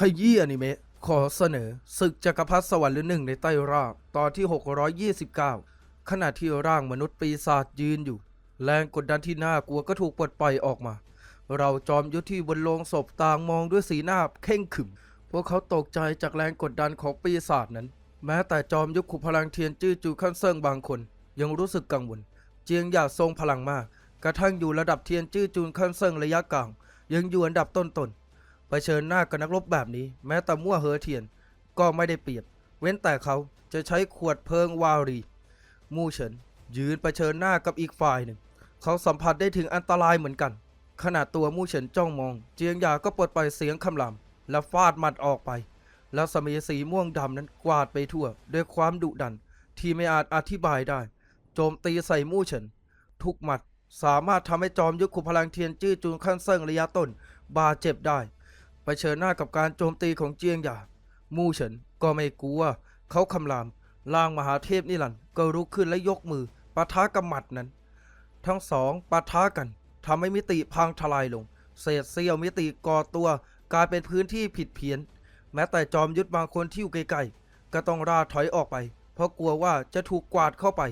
ขยี้อนิเมะขอเสนอศึกจักรพรรดิสวรรค์หรือหนึ่งในใต้รากตอนที่ 629 ขณะที่ร่างมนุษย์ปีศาจยืนอยู่ แรงกดดันที่น่ากลัวก็ถูกปลดปล่อยออกมา เราจอมยุทธที่บนโลงศพต่างมองด้วยสีหน้าเข่งขึม พวกเขาตกใจจากแรงกดดันของปีศาจนั้น แม้แต่จอมยุทธขุพลังเทียนจื้อจูขั้นเซิงบางคน ยังรู้สึกกังวล เจียงหยาทรงพลังมาก กระทั่งอยู่ระดับเทียนจื้อจูขั้นเซิงระยะกลาง ยังอยู่อันดับต้นๆ เผชิญหน้ากับนักรบแบบนี้ แม้แต่มั่วเหอเทียนก็ไม่ได้เปรียบ เว้นแต่เขาจะใช้ขวดเพลิงวารี มู่เฉิน ยืนเผชิญหน้ากับอีกฝ่ายหนึ่ง เขาสัมผัสได้ถึงอันตรายเหมือนกัน ขณะตัวมู่เฉินจ้องมอง เจียงหยาก็ปลดปล่อยเสียงคำรามและฟาดหมัดออกไป แล้วสมีสีม่วงดำนั้นกวาดไปทั่ว ด้วยความดุดัน ที่ไม่อาจอธิบายได้ โจมตีใส่มู่เฉิน ทุกหมัดสามารถทำให้จอมยุทธขุมพลังเทียนจื้อจูนขั้นเซิงระยะต้น บาดเจ็บได้ เผชิญหน้ากับการโจมตีของเจียงหยามู่เฉินก็ไม่กลัว เขาคำรามล่างมหาเทพนิรันดร์ก็ลุกขึ้นและยกมือปะทะกับหมัดนั้น ทั้งสองปะทะกันทำให้มิติพังทลายลง เศษเสี้ยวมิติก่อตัวกลายเป็นพื้นที่ผิดเพี้ยน แม้แต่จอมยุทธบางคนที่อยู่ไกลๆก็ต้องราถอยออกไป เพราะกลัวว่าจะถูกกวาดเข้าไป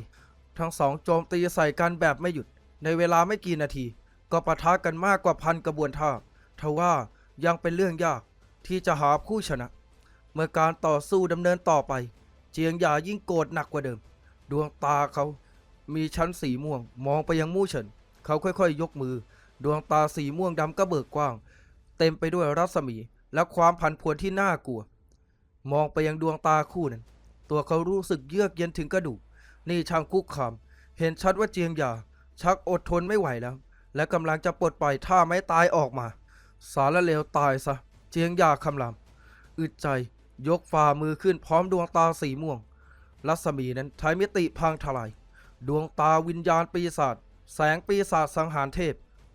ทั้งสองโจมตีใส่กันแบบไม่หยุด ในเวลาไม่กี่นาที ก็ปะทะกันมากกว่าพันกระบวนท่าทว่า ยังเป็นเรื่องยากที่จะหาผู้ชนะ เมื่อการต่อสู้ดำเนินต่อไป เจียงหยายิ่งโกรธหนักกว่าเดิม ดวงตาเขามีชั้นสีม่วง มองไปยังมู่เฉิน เขาค่อยๆยกมือ ดวงตาสีม่วงดำก็เบิกกว้าง เต็มไปด้วยรัศมีและความผันผวนที่น่ากลัว มองไปยังดวงตาคู่นั้น ตัวเขารู้สึกเยือกเย็นถึงกระดูก นี่ช่างคุกคาม เห็นชัดว่าเจียงหยาชักอดทนไม่ไหวแล้ว และกำลังจะปลดปล่อยท่าไม้ตายออกมา สารเลวตายซะ เจียงยาคำรามอึดใจยกฝ่ามือขึ้นพร้อมดวงตาสีม่วง รัศมีนั้นใช้มิติพังทลาย ดวงตาวิญญาณปีศาจแสงปีศาจสังหารเทพ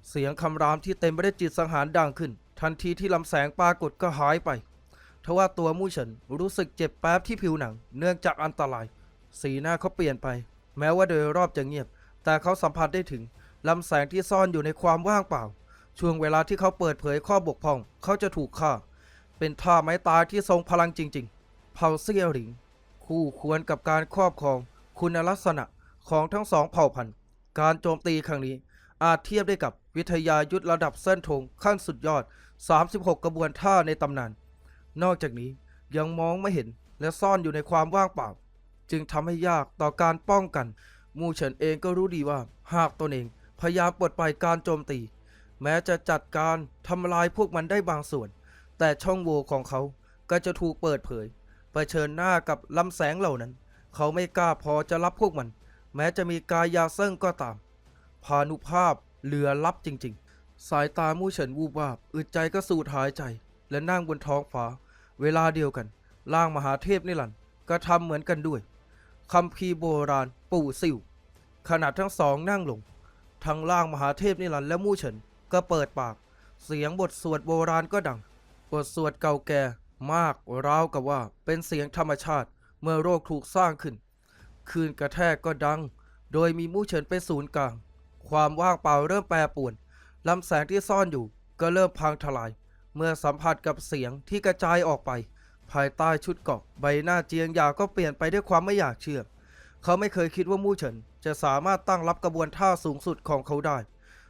เสียงคำรามที่เต็มไปด้วยจิตสังหารดังขึ้น ทันทีที่ลำแสงปรากฏก็หายไปทว่าตัวมู่เฉินรู้สึกเจ็บแป๊บที่ผิวหนัง เนื่องจากอันตราย สีหน้าเขาเปลี่ยนไป แม้ว่าโดยรอบจะเงียบ แต่เขาสัมผัสได้ถึงลำแสงที่ซ่อนอยู่ในความว่างเปล่า ช่วงเวลาที่เขาเปิดเผยข้อบกพร่องเขาจะถูกฆ่า เป็นท่าไม้ตายที่ทรงพลังจริงๆ เผ่าเซี่ยหลิง คู่ควรกับการครอบครองคุณลักษณะของทั้งสองเผ่าพันธุ์ การโจมตีครั้งนี้อาจเทียบได้กับวิทยายุทธระดับเส้นทงขั้นสุดยอด 36 กระบวนท่าในตำนาน นอกจากนี้ยังมองไม่เห็นและซ่อนอยู่ในความว่างเปล่า จึงทำให้ยากต่อการป้องกัน มูเฉินเองก็รู้ดีว่าหากตนเองพยายามปลดปล่อยการโจมตี แม้จะจัดการทำลายพวกมันได้บางส่วน แต่ช่องโหว่ของเขาก็จะถูกเปิดเผยเผชิญหน้ากับลำแสงเหล่านั้น เขาไม่กล้าพอจะรับพวกมัน แม้จะมีกายยาเซิ่งก็ตาม พานุภาพเหลือลับจริง ๆ สายตามู่เฉินวูบวาบอึดใจก็สูดหายใจ และนั่งบนท้องฟ้า เวลาเดียวกันร่างมหาเทพนิรันดร์ก็ทำเหมือนกันด้วยคำพีโบราณปู่ซิ่วขณะทั้งสองนั่งลง ทั้งร่างมหาเทพนิรันและมู่เฉิน ก็เปิดปาก เสียงบทสวดโบราณก็ดัง บทสวดเก่าแก่มากราวกับว่าเป็นเสียงธรรมชาติเมื่อโรคถูกสร้างขึ้น คืนกระแทกก็ดัง โดยมีมู่เฉินเป็นศูนย์กลาง ความว่างเปล่าเริ่มแปรปรวนลำแสงที่ซ่อนอยู่ก็เริ่มพังทลาย เมื่อสัมผัสกับเสียงที่กระจายออกไป ภายใต้ชุดเกราะใบหน้าเจียงหยาก็เปลี่ยนไปด้วยความไม่อยากเชื่อ เขาไม่เคยคิดว่ามู่เฉินจะสามารถตั้งรับกระบวนท่าสูงสุดของเขาได้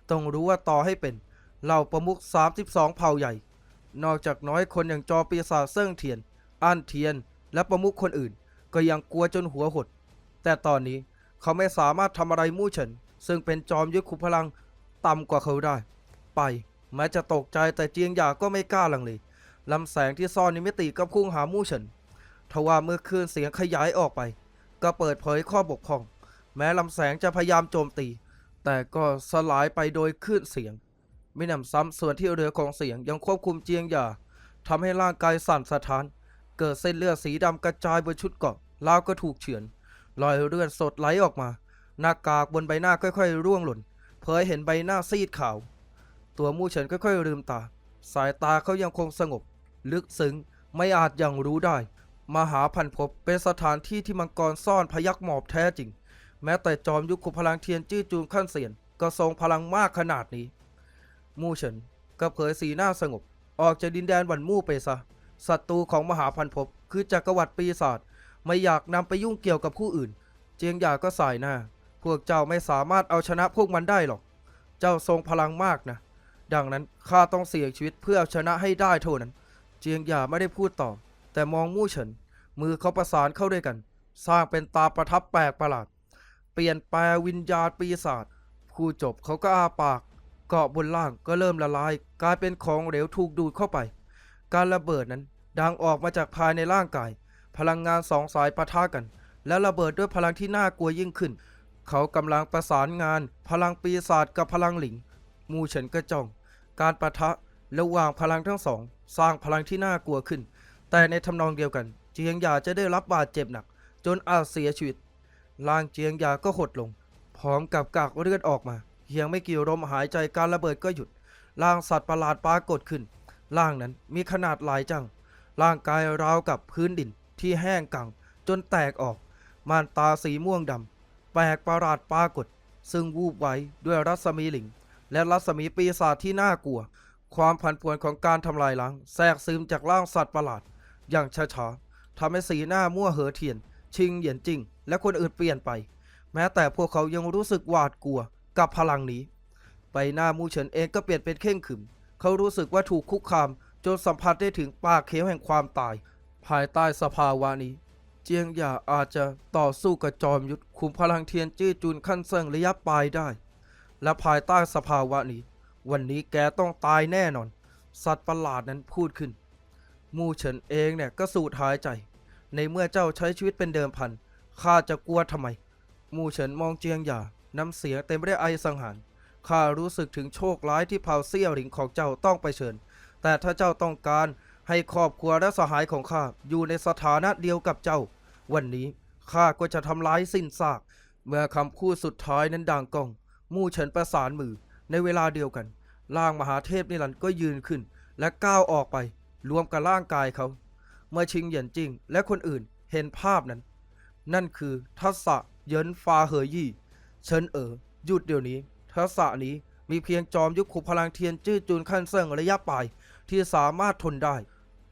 ต้องรู้ว่าต่อให้เป็นเหล่าประมุข32 เผ่าใหญ่ นอกจากน้อยคนอย่างจอปีศาจเซิ่งเทียน อั้นเทียน และประมุขคนอื่น ก็ยังกลัวจนหัวหด แต่ตอนนี้เขาไม่สามารถทำอะไรมู่เฉิน ซึ่งเป็นจอมยุทธขุมพลังต่ำกว่าเขาได้ ไป แม้จะตกใจแต่เจียงหยาก็ไม่กล้าลังเลลำแสงที่ซ่อนในมิติก็พุ่งหามู่เฉินทว่าเมื่อคลื่นเสียงขยายออกไป ก็เปิดเผยข้อบกพร่อง แม้ลำแสงจะพยายามโจมตี แต่ก็สลายไปโดยคลื่นเสียง ไม่นำซ้ำส่วนที่เหลือของเสียงยังควบคุมเจียงหย่าทำให้ร่างกายสั่นสะท้าน เกิดเส้นเลือดสีดำกระจายบนชุดเกาะราวก็ถูกเฉือน รอยเลือดสดไหลออกมา หน้ากากบนใบหน้าค่อยๆ ร่วงหล่น เผยเห็นใบหน้าซีดขาว ตัวมู่เฉินค่อยๆลืมตา สายตาเขายังคงสงบ ลึกซึ้งไม่อาจยังรู้ได้ มหาพันภพเป็นสถานที่ที่มังกรซ่อนพยักหมอบแท้จริง แม้แต่จอมยุคขุพลังเทียนจื้อจูนขั้นเสียนก็ทรงพลังมากขนาดนี้ มู่เฉินก็เผยสีหน้าสงบ ออกจากดินแดนวันมู่ไปซะศัตรูของมหาพันภพคือจักรวรรดิปีศาจไม่อยากนำไปยุ่งเกี่ยวกับผู้อื่น เจียงหยาก็สายหน้า พวกเจ้าไม่สามารถเอาชนะพวกมันได้หรอก เจ้าทรงพลังมากนะ ดังนั้นข้าต้องเสี่ยงชีวิตเพื่อเอาชนะให้ได้เท่านั้น เจียงหยาไม่ได้พูดต่อ แต่มองมู่เฉิน มือเขาประสานเข้าด้วยกัน สร้างเป็นตาประทับแปลกประหลาด เปลี่ยนแปลวิญญาณปีศาจพูดจบเขาก็อาปาก เกาะบนล่างก็เริ่มละลาย กลายเป็นของเหลวถูกดูดเข้าไป การระเบิดนั้นดังออกมาจากภายในร่างกาย พลังงานสองสายปะทะกัน และระเบิดด้วยพลังที่น่ากลัวยิ่งขึ้น เขากำลังประสานงาน พลังปีศาจกับพลังหลิง มูเฉินก็จ้อง การปะทะระหว่างพลังทั้งสอง สร้างพลังที่น่ากลัวขึ้น แต่ในทำนองเดียวกันเจียงหยาจะได้รับบาดเจ็บหนัก จนอาจเสียชีวิต ร่างเจียงยาก็หดลง พร้อมกับกากเลือดออกมาเพียงไม่กี่ลมหายใจการระเบิดก็หยุดร่างสัตว์ประหลาดปรากฏขึ้นร่างนั้นมีขนาดหลายจัง ร่างกายราวกับพื้นดินที่แห้งกังจนแตกออก ม่านตาสีม่วงดำแปลกประหลาดปรากฏ ซึ่งวูบไว้ด้วยรัศมีหลิง และรัศมีปีศาจที่น่ากลัว ความผันผวนของการทำลายล้าง แทรกซึมจากร่างสัตว์ประหลาด อย่างช้าๆทำให้สีหน้ามั่วเหอเทียน ชิงเหยียนจริง และคนอื่นเปลี่ยนไป แม้แต่พวกเขายังรู้สึกหวาดกลัวกับพลังนี้ ใบหน้ามูเฉินเองก็เปลี่ยนเป็นเข่งขึม เขารู้สึกว่าถูกคุกคามจนสัมผัสได้ถึงปากเขวแห่งความตาย ภายใต้สภาวะนี้ เจียงหย่าอาจจะต่อสู้กับจอมยุทธคุมพลังเทียนจื้จุนขั้นเซิงระยะปลายได้ และภายใต้สภาวะนี้ วันนี้แกต้องตายแน่นอน สัตว์ประหลาดนั้นพูดขึ้น มูเฉินเองเนี่ยก็สูดหายใจ ในเมื่อเจ้าใช้ชีวิตเป็นเดิมพัน ข้าจะกลัวทำไม มู่เฉินมองเจียงหยา น้ำเสียงเต็มไปด้วยไอสังหาร ข้ารู้สึกถึงโชคร้ายที่เผ่าเซี่ยวหลิงของเจ้าต้องไปเชิญ แต่ถ้าเจ้าต้องการให้ครอบครัวและสหายของข้าอยู่ในสถานะเดียวกับเจ้า วันนี้ข้าก็จะทำร้ายสิ้นซาก เมื่อคำพูดสุดท้ายนั้นดังก้อง มู่เฉินประสานมือ ในเวลาเดียวกัน ร่างมหาเทพนิรันดร์ก็ยืนขึ้น และก้าวออกไป รวมกับร่างกายเขา มื่อชิงเหยียนจิงและคนอื่นเห็นภาพนั้น นั่นคือทัศะเยินฟาเหยี่เฉินเอ๋อหยุดเดี๋ยวนี้ทักษะนี้มีเพียงจอมยุคขุพลังเทียนจื้อจูนขั้นเซิงระยะปลายที่สามารถทนได้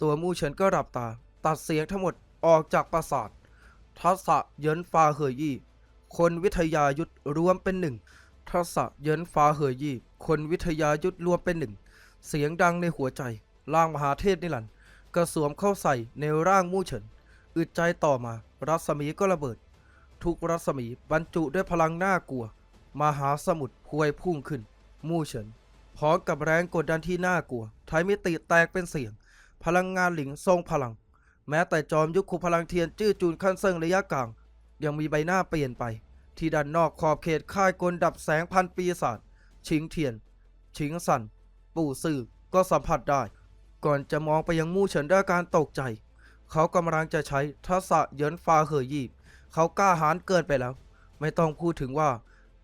ตัวมู่เฉินก็หลับตา ตัดเสียงทั้งหมดออกจากประสาท ทักษะเหยินฟาเหยี่คนวิทยายุทธรวมเป็นหนึ่งทักษะเหยินฟาเหยี่คนวิทยายุทธรวมเป็นหนึ่ง เสียงดังในหัวใจร่างมหาเทพนิรันด กร์ก็สวมเข้าใส่ในร่างมู่เฉิน อึดใจต่อมา รัศมีก็ระเบิด ทุกรัศมีบรรจุด้วยพลังน่ากลัว มหาสมุทรพวยพุ่งขึ้น มู่เฉินพร้อมกับแรงกดดันที่น่ากลัวไทยมิติแตกเป็นเสียง พลังงานหลิงทรงพลัง แม้แต่จอมยุคขุพลังเทียนจื้อจูนขั้นเซิงระยะกลาง ยังมีใบหน้าเปลี่ยนไป ที่ด้านนอกขอบเขตค่ายกลดับแสงพันปีศาจชิงเทียน ชิงสัน ปู่ซื่อก็สัมผัสได้ ก่อนจะมองไปยังมู่เฉินด้วยการตกใจ เขากำลังจะใช้ทักษะเยินฟ้าเหอยีบ เขากล้าหาญเกินไปแล้ว ไม่ต้องพูดถึงว่า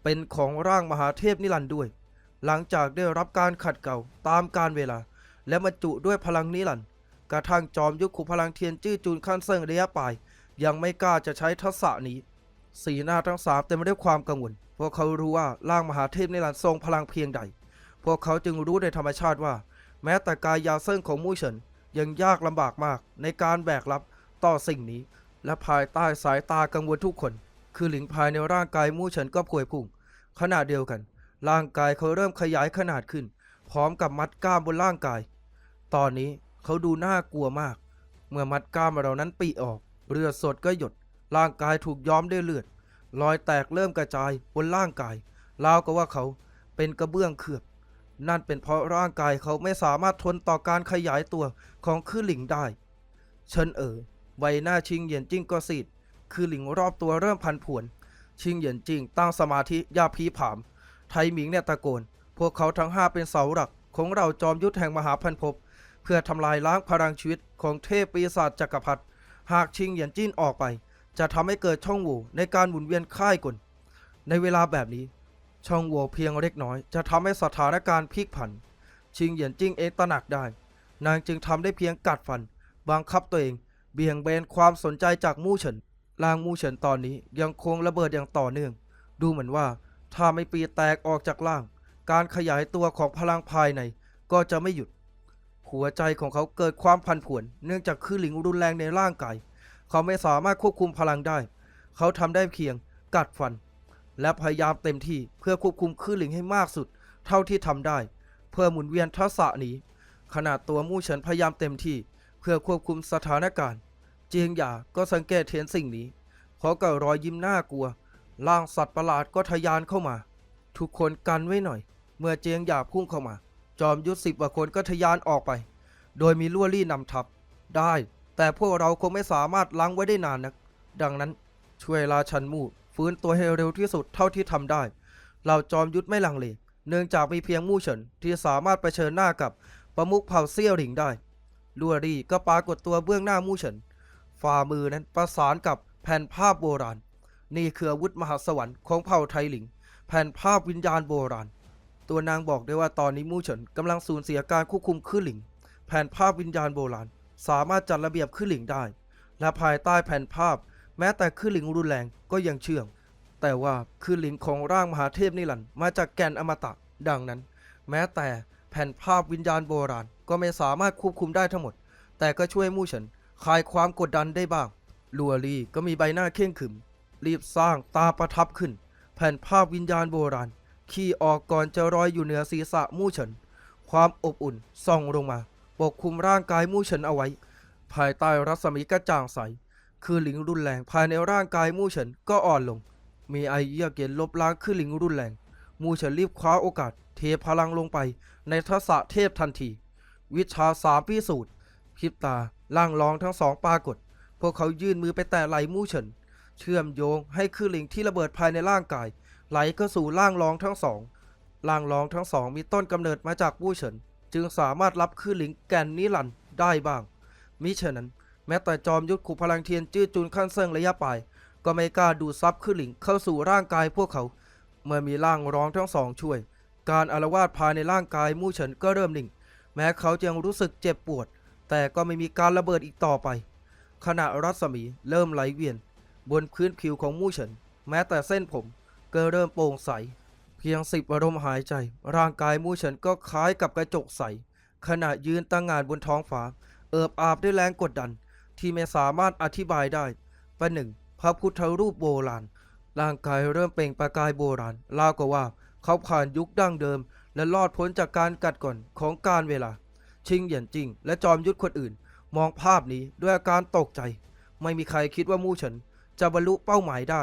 เป็นของร่างมหาเทพนิรันด์ด้วย หลังจากได้รับการขัดเกลาตามกาลเวลา และบรรจุด้วยพลังนิรันด์กระทั่งจอมยุคขุพลังเทียนจื้อจูนขั้นเซิงระยะปลาย ยังไม่กล้าจะใช้ทักษะนี้ สีหน้าทั้งสามเต็มไปด้วยความกังวลพวกเขารู้ว่าร่างมหาเทพนิรันดร์ทรงพลังเพียงใด พวกเขาจึงรู้โดยธรรมชาติว่า แม้แต่กายยาเซิ่งของมู่เฉินยังยากลำบากมากในการแบกรับต่อสิ่งนี้ และภายใต้สายตากังวลทุกคน คือหลิงภายในร่างกายมู่เฉินก็พวยพุ่งขณะเดียวกัน ร่างกายเขาเริ่มขยายขนาดขึ้น พร้อมกับมัดกล้ามบนร่างกาย ตอนนี้เขาดูน่ากลัวมาก เมื่อมัดกล้ามเรานั้นปีออก เลือดสดก็หยด ร่างกายถูกย้อมด้วยเลือดรอยแตกเริ่มกระจายบนร่างกายราวกับว่าเขาเป็นกระเบื้องเคลือบ นั่นเป็นเพราะร่างกายเขาไม่สามารถทนต่อการขยายตัวของคือหลิงได้เฉินเอ๋อใบหน้าชิงเหยียนจิ้งก็ซีดคือหลิงรอบตัวเริ่มพันผวน ชิงเหยียนจิ้งตั้งสมาธิยาพีผาม ไทหมิงเนี่ยตะโกน พวกเขาทั้งห้าเป็นเสาหลัก ของเราจอมยุทธแห่งมหาพันภพเพื่อทำลายล้างพลังชีวิตของเทพปีศาจจักรพรรดิหากชิงเหยียนจิ้นออกไป จะทำให้เกิดช่องโหว่ในการหมุนเวียนค่ายกลในเวลาแบบนี้ ช่องโหว่เพียงเล็กน้อย จะทำให้สถานการณ์พลิกผัน ชิงเหยียนจิ้งเองตระหนักได้ นางจึงทำได้เพียงกัดฟัน บังคับตัวเอง เบี่ยงเบนความสนใจจากมู่เฉินลางมู่เฉินตอนนี้ยังคงระเบิดอย่างต่อเนื่อง ดูเหมือนว่าถ้าไม่ปีแตกออกจากล่าง การขยายตัวของพลังภายในก็จะไม่หยุด หัวใจของเขาเกิดความพันผวน เนื่องจากคือหลิงรุนแรงในร่างกาย เขาไม่สามารถควบคุมพลังได้ เขาทำได้เพียงกัดฟัน และพยายามเต็มที่เพื่อควบคุมคือหลิงให้มากสุด เท่าที่ทำได้ เพื่อหมุนเวียนทักษะนี้ ขนาดตัวมู่เฉินพยายามเต็มที่ เพื่อควบคุมสถานการณ์ เจียงหยาก็สังเกตเห็นสิ่งนี้เพราะกับรอยยิ้มน่ากลัวร่างสัตว์ประหลาดก็ทะยานเข้ามา ทุกคนกันไว้หน่อย เมื่อเจียงหยาพุ่งเข้ามา จอมยุทธสิบกว่าคนก็ทะยานออกไป โดยมีลั่วลี่นำทัพ ได้ แต่พวกเราคงไม่สามารถล้างไว้ได้นานนัก ดังนั้นช่วยราชันมู่ ฟื้นตัวให้เร็วที่สุดเท่าที่ทำได้ เราจอมยุทธไม่ลังเล เนื่องจากมีเพียงมู่เฉินที่สามารถเผชิญหน้ากับประมุขเผ่าเซี่ยวหลิงได้ลัวรี่ก็ปรากฏตัวเบื้องหน้ามู่เฉิน ฝ่ามือนั้นประสานกับแผ่นภาพโบราณ นี่คืออาวุธมหาสวรรค์ของเผ่าไทหลิง แผ่นภาพวิญญาณโบราณ ตัวนางบอกได้ว่าตอนนี้มู่เฉินกำลังสูญเสียการควบคุมขึ้นหลิง แผ่นภาพวิญญาณโบราณ สามารถจัดระเบียบขึ้นหลิงได้ และภายใต้แผ่นภาพ แม้แต่ขึ้นหลิงรุนแรงก็ยังเชื่อง แต่ว่าขึ้นหลิงของร่างมหาเทพนิรันต์มาจากแกนอมตะ ดังนั้น แม้แต่แผ่นภาพวิญญาณโบราณก็ไม่สามารถควบคุมได้ทั้งหมด แต่ก็ช่วยมู่เฉินคลายความกดดันได้บ้าง ลัวลีก็มีใบหน้าเข่งขึม รีบสร้างตาประทับขึ้น แผ่นภาพวิญญาณโบราณขี่ออกก่อนจะรอยอยู่เหนือศีรษะมู่เฉิน ความอบอุ่นส่องลงมา ปกคลุมร่างกายมู่เฉินเอาไว้ ภายใต้รัศมีกระจ่างใส คือหลิงรุนแรงภายในร่างกายมู่เฉินก็อ่อนลง มีไอเยือกเย็นลบล้างคือหลิงรุนแรง มู่เฉินรีบคว้าโอกาส เทพลังลงไป ในทักษะเทพทันที วิชาสามพิสูจน์พริบตาล่างรองทั้งสองปรากฏ พวกเขายื่นมือไปแตะไหลมู่เฉิน เชื่อมโยงให้คือหลิงที่ระเบิดภายในร่างกาย ไหลเข้าสู่ร่างรองทั้งสองร่างรองทั้งสองมีต้นกำเนิดมาจากมู่เฉิน จึงสามารถรับคือหลิงแก่นนิรันได้บ้างมิฉะนั้น ม้แต่จอมยุทธขุพลังเทียนจื้อจุนขั้นเซิงระยะปลาย ก็ไม่กล้าดูดซับคือหลิงเข้าสู่ร่างกายพวกเขา เมื่อมีร่างร้องทั้งสองช่วย การอารวาสภายในร่างกายมู่เฉินก็เริ่มนิ่งแม้เขาจะยังรู้สึกเจ็บปวด แต่ก็ไม่มีการระเบิดอีกต่อไป ขณะรัศมีเริ่มไหลเวียน บนพื้นผิวของมู่เฉิน แม้แต่เส้นผมก็เริ่มโปร่งใส เพียงสิบอารมณ์หายใจ ร่างกายมู่เฉินก็คล้ายกับกระจกใสขณะยืนตั้งงานบนท้องฟ้า เอิบอาบด้วยแรงกดดัน ที่ไม่สามารถอธิบายได้ประหนึ่งพระพุทธรูปโบราณ ร่างกายเริ่มเปล่งประกายโบราณราวกับว่า เขาผ่านยุคดั้งเดิม และรอดพ้นจากการกัดก่อนของการเวลา ชิงเหยียนจิง และจอมยุทธคนอื่น มองภาพนี้ด้วยอาการตกใจ ไม่มีใครคิดว่ามู่เฉินจะบรรลุเป้าหมายได้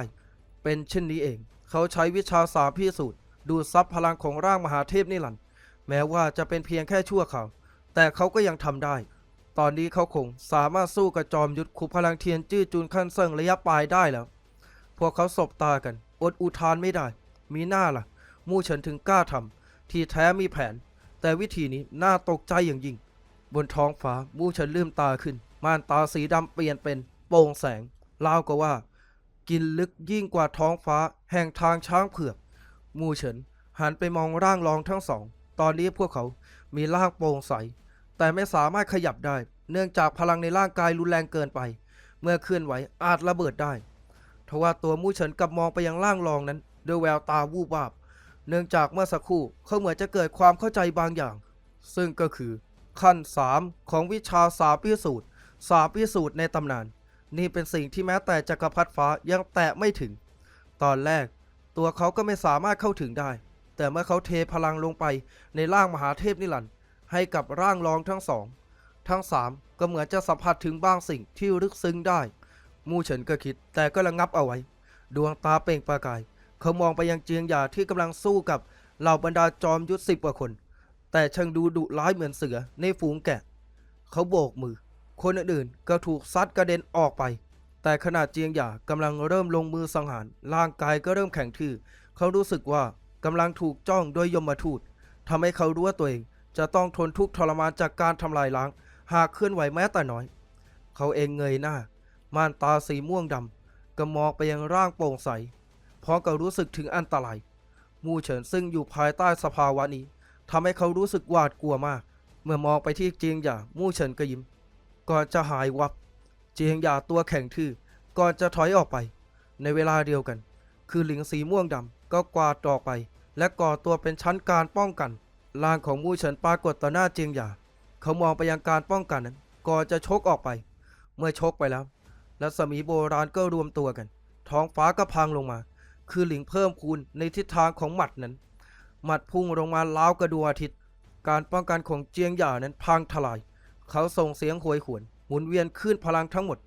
เป็นเช่นนี้เอง เขาใช้วิชาสามพิสูจน์ดูดซับพลังของร่างมหาเทพนิรันดร์แม้ว่าจะเป็นเพียงแค่ชั่วคราวแต่เขาก็ยังทำได้ ตอนนี้เขาคงสามารถสู้กับจอมยุทธขุพลังเทียนจื้อจุนขั้นเซิงระยะปลายได้แล้ว พวกเขาสบตากัน อดอุทานไม่ได้ มีหน้าล่ะ มู่เฉินถึงกล้าทำที่แท้มีแผน แต่วิธีนี้น่าตกใจอย่างยิ่ง บนท้องฟ้ามู่เฉินลืมตาขึ้น ม่านตาสีดำเปลี่ยนเป็นโปร่งแสงราวกับว่า กินลึกยิ่งกว่าท้องฟ้า แห่งทางช้างเผือก มู่เฉินหันไปมองร่างรองทั้งสอง ตอนนี้พวกเขามีร่างโปร่งใส แต่ไม่สามารถขยับได้ เนื่องจากพลังในร่างกายรุนแรงเกินไป เมื่อเคลื่อนไหวอาจระเบิดได้ทว่าตัวมู่เฉินกลับมองไปยังร่างรองนั้นด้วยแววตาวูบวาบ เนื่องจากเมื่อสักครู่เขาเหมือนจะเกิดความเข้าใจบางอย่าง ซึ่งก็คือ ขั้นสามของวิชาสาพิสูจน์สาพิสูจน์ในตำนาน นี่เป็นสิ่งที่แม้แต่จักรพรรดิฟ้ายังแตะไม่ถึง ตอนแรก ตัวเขาก็ไม่สามารถเข้าถึงได้ แต่เมื่อเขาเทพลังลงไปในร่างมหาเทพนิรันด์ ให้กับร่างรองทั้งสอง ทั้งสามก็เหมือนจะสัมผัสถึงบางสิ่งที่ลึกซึ้งได้ มู่เฉินก็คิดแต่ก็ระงับเอาไว้ ดวงตาเปล่งประกาย เขามองไปยังเจียงหยาที่กำลังสู้กับเหล่าบรรดาจอมยุทธสิบกว่าคน แต่ช่างดูดุร้ายเหมือนเสือในฝูงแกะ เขาโบกมือ คนอื่นๆก็ถูกซัดกระเด็นออกไป แต่ขณะเจียงหยากำลังเริ่มลงมือสังหาร ร่างกายก็เริ่มแข็งทื่อ เขารู้สึกว่ากำลังถูกจ้องโดยยมทูตทำให้เขารู้ว่าตัวเอง จะต้องทนทุกข์ทรมานจากการทำลายล้าง หากเคลื่อนไหวแม้แต่น้อย เขาเองเงยหน้า ม่านตาสีม่วงดำก็มองไปยังร่างโปร่งใสพร้อมกับรู้สึกถึงอันตราย มู่เฉินซึ่งอยู่ภายใต้สภาวะนี้ทำให้เขารู้สึกหวาดกลัวมาก เมื่อมองไปที่เจียงหยามู่เฉินก็ยิ้ม ก่อนจะหายวับ เจียงหยาตัวแข็งทื่อ ก่อนจะถอยออกไป ในเวลาเดียวกัน คือหลิงสีม่วงดำก็กวาดออกไป และก่อตัวเป็นชั้นการป้องกัน ร่างของมู่เฉินปรากฏต่อหน้าเจียงหยาเขามองไปยังการป้องกันนั้นก่อนจะชกออกไป เมื่อชกไปแล้ว รัศมีโบราณก็รวมตัวกัน ท้องฟ้าก็พังลงมา คือหลิงเพิ่มคูณในทิศทางของหมัดนั้น หมัดพุ่งลงมาล้าวกระดวงอาทิตย์ การป้องกันของเจียงหย่านั้นพังทลาย เขาส่งเสียงโหยหวน หมุนเวียนขึ้นพลังทั้งหมด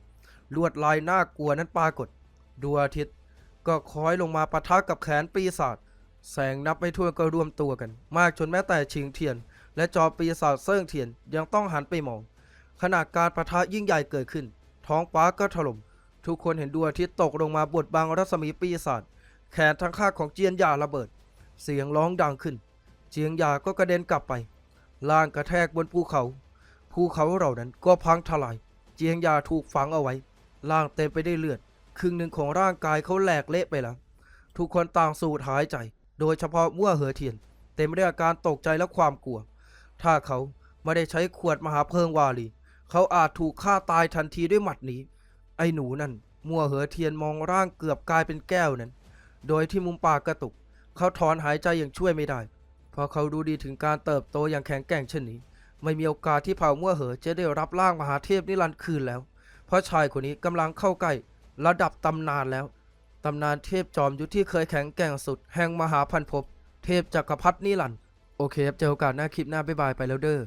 ลวดลายน่ากลัวนั้นปรากฏดวงอาทิตย์ ก็คล้อยลงมาปะทะกับแขนปีศาจ แสงนับไม่ถ้วนก็รวมตัวกัน มากจนแม้แต่ชิงเทียน และจอปีศาจเซิ่งเทียนยังต้องหันไปมอง ขณะการประทะยิ่งใหญ่เกิดขึ้น ท้องฟ้าก็ถล่ม ทุกคนเห็นดวงอาทิตย์ตกลงมาบดบังรัศมีปีศาจ แขนทั้งข้างของเจียนหยาระเบิด เสียงร้องดังขึ้น เจียงหยาก็กระเด็นกลับไป ล่างกระแทกบนภูเขา ภูเขาเหล่านั้นก็พังทลาย เจียงหยาถูกฝังเอาไว้ ล่างเต็มไปได้วยเลือด ครึ่งหนึ่งของร่างกายเขาแหลกเละไปแล้ว ทุกคนต่างสูดหายใจ โดยเฉพาะมั่วเหอเทียน เต็มไปด้วยอาการตกใจและความกลัว ถ้าเขาไม่ได้ใช้ขวดมหาเพลิงวาลี เขาอาจถูกฆ่าตายทันทีด้วยหมัดนี้ ไอ้หนูนั่น มั่วเหอเทียนมองร่างเกือบกลายเป็นแก้วนั้น โดยที่มุมปากกระตุก เขาถอนหายใจอย่างช่วยไม่ได้ เพราะเขาดูดีถึงการเติบโตอย่างแข็งแกร่งเช่นนี้ ไม่มีโอกาสที่เผ่ามั่วเหอจะได้รับร่างมหาเทพนิรันดร์คืนแล้ว เพราะชายคนนี้กำลังเข้าใกล้ระดับตำนานแล้ว ตำนานเทพจอมยุทธที่เคยแข็งแกร่งสุดแห่งมหาพันภพ เทพจักรพรรดินิรันดร์โอเคครับเจอโอกาสหน้าคลิปหน้าบ๊ายบายไปแล้วเด้อ